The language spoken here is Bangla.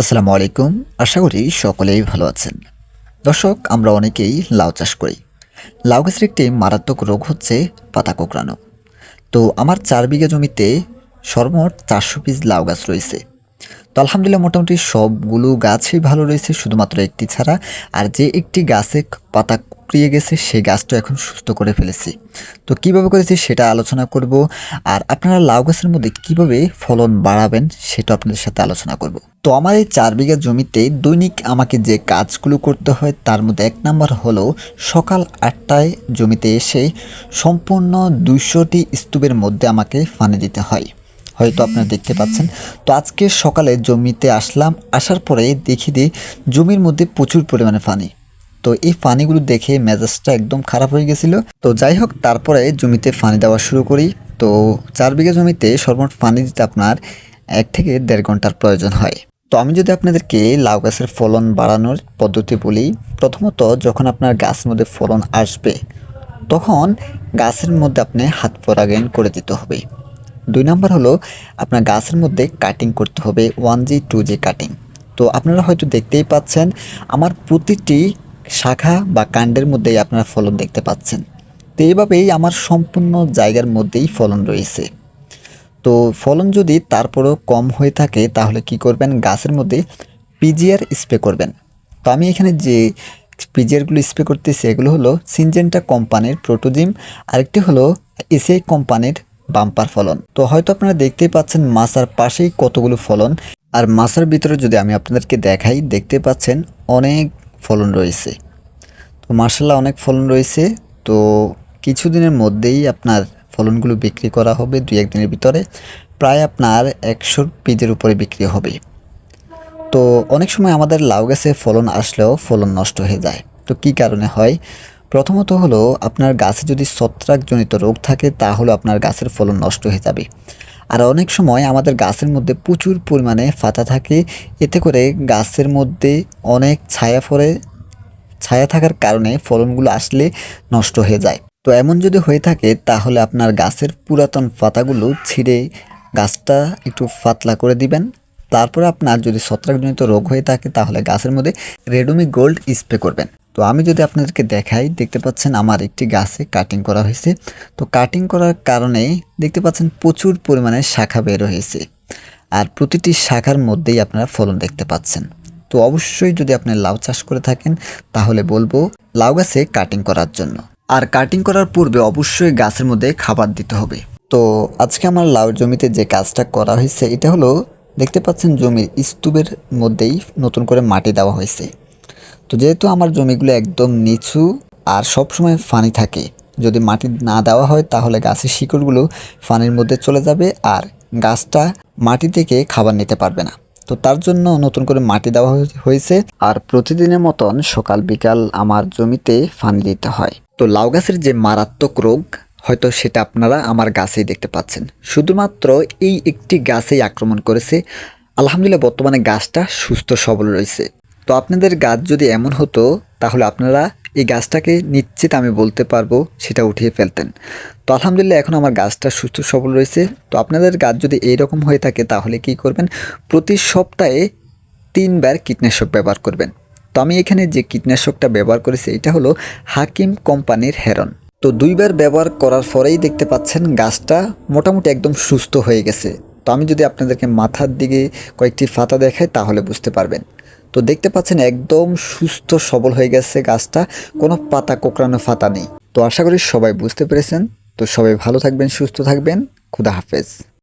আসসালামু আলাইকুম। আশা করি সকলেই ভালো আছেন। দর্শক, আমরা অনেকেই লাউ চাষ করি। লাউ গাছের একটি মারাত্মক রোগ হচ্ছে পাতা কোঁকড়ানো তো আমার চার বিঘা জমিতে সর্বমোট চারশো পিস লাউ গাছ রয়েছে। তো আলহামদুলিল্লাহ মোটামুটি সবগুলো গাছই ভালো রয়েছে, শুধুমাত্র একটি ছাড়া। আর যে একটি গাছে পাতা কুকড়িয়ে গেছে সেই গাছটা এখন সুস্থ করে ফেলেছি। তো কীভাবে করেছি সেটা আলোচনা করব। আর আপনারা লাউ গাছের মধ্যে কীভাবে ফলন বাড়াবেন, সেটা আপনাদের সাথে আলোচনা করব। তো আমার এই চার বিঘা জমিতে দৈনিক আমাকে যে কাজগুলো করতে হয়, তার মধ্যে এক নম্বর হলো সকাল আটটায় জমিতে এসে সম্পূর্ণ দুইশোটি স্তূপের মধ্যে আমাকে পানি দিতে হয়। হয়তো আপনারা দেখতে পাচ্ছেন। তো আজকে সকালে জমিতে আসলাম, আসার পরে দেখি দিই জমির মধ্যে প্রচুর পরিমাণে পানি তো এই পানিগুলো দেখে মেজাজটা একদম খারাপ হয়ে গেছিল। তো যাই হোক, তারপরে জমিতে পানি দেওয়া শুরু করি। তো চার বিঘা জমিতে সর্বমোট পানি দিতে আপনার এক থেকে দেড় ঘণ্টার প্রয়োজন হয়। তো আমি যদি আপনাদেরকে লাউ গাছের ফলন বাড়ানোর পদ্ধতি বলি, প্রথমত যখন আপনার গাছের মধ্যে ফলন আসবে, তখন গাছের মধ্যে আপনি হাত পরাগায়ন করে দিতে হবে। দুই নাম্বার হলো আপনার গাছের মধ্যে কাটিং করতে হবে one G two G cutting তো আপনারা হয়তো দেখতেই পাচ্ছেন, আমার প্রতিটি শাখা বা কাণ্ডের মধ্যেই আপনারা ফলন দেখতে পাচ্ছেন। তো এইভাবেই আমার সম্পূর্ণ জায়গার মধ্যেই ফলন রয়েছে। তো ফলন যদি তারপরেও কম হয়ে থাকে, তাহলে কি করবেন? গাছের মধ্যে পিজিআর স্প্রে করবেন। তো আমি এখানে যে পিজিআরগুলো স্প্রে করতেছি, এগুলো হলো সিনজেন্টা কোম্পানির প্রোটোজিম, আরেকটি হলো এসিআই কোম্পানির বাম্পার ফলন। তো হয়তো আপনারা দেখতেই পাচ্ছেন মাছার পাশেই কতগুলো ফলন। আর মাছার ভিতরে যদি আমি আপনাদেরকে দেখাই, দেখতে পাচ্ছেন অনেক ফলন রয়েছে। তো মার্শাল্লাহ অনেক ফলন রয়েছে। তো কিছুদিনের মধ্যেই আপনার ফলনগুলো বিক্রি করা হবে দুই একদিনের ভিতরে। প্রায় আপনার একশো পিজের উপরে বিক্রি হবে। তো অনেক সময় আমাদের লাউ গাছে ফলন আসলেও ফলন নষ্ট হয়ে যায়। তো কি কারণে হয়? প্রথমত হলো, আপনার গাছে যদি ছত্রাকজনিত রোগ থাকে, তাহলে আপনার গাছের ফলন নষ্ট হয়ে যাবে। আর অনেক সময় আমাদের গাছের মধ্যে প্রচুর পরিমাণে ফাতা থাকে। এতে করে গাছের মধ্যে অনেক ছায়া পড়ে, ছায়া থাকার কারণে ফলনগুলো আসলে নষ্ট হয়ে যায়। তো এমন যদি হয়ে থাকে, তাহলে আপনার গাছের পুরাতন পাতাগুলো ছিঁড়ে গাছটা একটু পাতলা করে দিবেন। তারপরে আপনার যদি ছত্রাকজনিত রোগ হয়ে থাকে, তাহলে গাছের মধ্যে রেডমি গোল্ড স্প্রে করবেন। তো আমি যদি আপনাদেরকে দেখাই, দেখতে পাচ্ছেন আমার একটি গাছে কাটিং করা হয়েছে। তো কাটিং করার কারণে দেখতে পাচ্ছেন প্রচুর পরিমাণে শাখা বের হয়েছে। আর প্রতিটি শাখার মধ্যেই আপনারা ফলন দেখতে পাচ্ছেন। তো অবশ্যই যদি আপনি লাউ চাষ করে থাকেন, তাহলে বলব লাউ গাছে কাটিং করার জন্য। আর কাটিং করার পূর্বে অবশ্যই গাছের মধ্যে খাবার দিতে হবে। তো আজকে আমার লাউ জমিতে যে কাজটা করা হয়েছে, এটা হলো দেখতে পাচ্ছেন জমির স্তূপের মধ্যেই নতুন করে মাটি দেওয়া হয়েছে। তো যেহেতু আমার জমিগুলো একদম নিচু আর সব সময় ফানি থাকে, যদি মাটি না দেওয়া হয় তাহলে গাছের শিকড়গুলো ফানির মধ্যে চলে যাবে আর গাছটা মাটি থেকে খাবার নিতে পারবে না। তো তার জন্য নতুন করে মাটি দেওয়া হয়েছে আর প্রতিদিনের মতন সকাল বিকাল আমার জমিতে ফানি দিতে হয়। তো লাউ গাছের যে মারাত্মক রোগ, হয়তো সেটা আপনারা আমার গাছেই দেখতে পাচ্ছেন। শুধুমাত্র এই একটি গাছেই আক্রমণ করেছে। আলহামদুলিল্লাহ, বর্তমানে গাছটা সুস্থ সবল রয়েছে। তো আপনাদের গাছ যদি এমন হতো, তাহলে আপনারা এই গাছটাকে নিশ্চিত আমি বলতে পারব, সেটা উঠিয়ে ফেলতেন। তো আলহামদুলিল্লাহ, এখন আমার গাছটা সুস্থ সবল রয়েছে। তো আপনাদের গাছ যদি এইরকম হয়ে থাকে, তাহলে কি করবেন? প্রতি সপ্তাহে তিনবার কীটনাশক ব্যবহার করবেন। তো আমি এখানে যে কীটনাশকটা ব্যবহার করেছি, এটা হলো হাকিম কোম্পানির হেরন। তো দুইবার ব্যবহার করার পরেই দেখতে পাচ্ছেন গাছটা মোটামুটি একদম সুস্থ হয়ে গেছে। তো আমি যদি আপনাদেরকে মাথার দিকে কয়েকটি ফাতা দেখাই, তাহলে বুঝতে পারবেন। তো দেখতে পাচ্ছেন একদম সুস্থ সবল হয়ে গেছে গাছটা, কোনো পাতা কোকড়ানো ফাতা নেই। তো আশা করি সবাই বুঝতে পেরেছেন। তো সবাই ভালো থাকবেন, সুস্থ থাকবেন। খুদা হাফেজ।